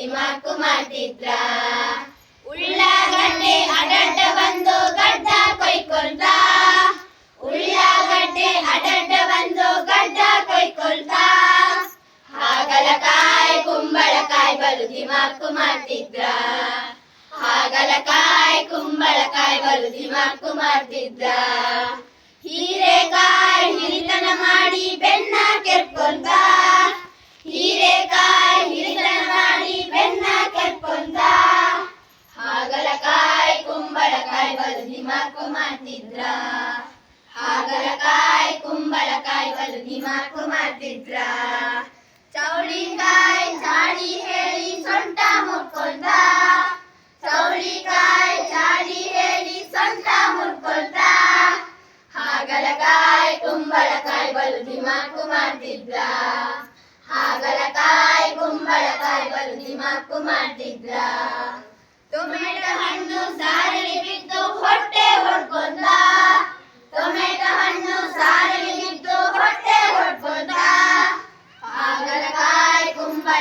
ಬಲು ದಿಮಾಕು ಮಾಡ್ತಿದ್ರ? ಉಳ್ಳಾಗಡ್ಡೆ ಅಡಡ್ಡ ಬಂದು ಗಡ್ಡ ಕೊಯ್ಕೊಳ್ತ? ಉಳ್ಳಾಗಡ್ಡೆ ಅಡಡ್ಡ ಬಂದು ಗಡ್ಡ ಕೊಯ್ಕೊಳ್ತ? ಹಾಗಲಕಾಯಿ, ಕುಂಬಳಕಾಯಿ ಬಲು ದಿಮಾಕು ಮಾಡ್ತಿದ್ರ? ಹಾಗಲಕಾಯಿ, ಕುಂಬಳಕಾಯಿ ಬಲು ದಿಮಾಕು ಮಾಡ್ತಿದ್ರ? ಕುಂಬಳಕಾಯಿ ಬಲು ದಿಮಾಕು ಮಾಡ್ತಿದ್ರ ಹಾಗಲಕಾಯಿ ಕುಂಬಳಕಾಯಿ ಬಲು ದಿಮಾಕು ಮಾಡ್ತಿದ್ರ ಚೌಳಿಕಾಯಿ ಚಾಡಿ ಹೇಳಿ ಸೊಂಟ ಮುಟ್ಕೊಂಡ ಚೌಳಿಕಾಯಿ ಚಾಡಿ ಹೇಳಿ ಸೊಂಟ ಮುಟ್ಕೊಂತ. ಹಾಗಲಕಾಯಿ ಕುಂಬಳಕಾಯಿ ಬಲು ದಿಮಾಕು ಮಾಡ್ತಿದ್ರ ಹಾಗಲಕಾಯಿ ಕುಂಬಳಕಾಯಿ ಬಲು ದಿಮಾಕು ಮಾಡ್ತಿದ್ರ ಟೊಮೆಟೊ ಹಣ್ಣು ಸಾರಿಗೆ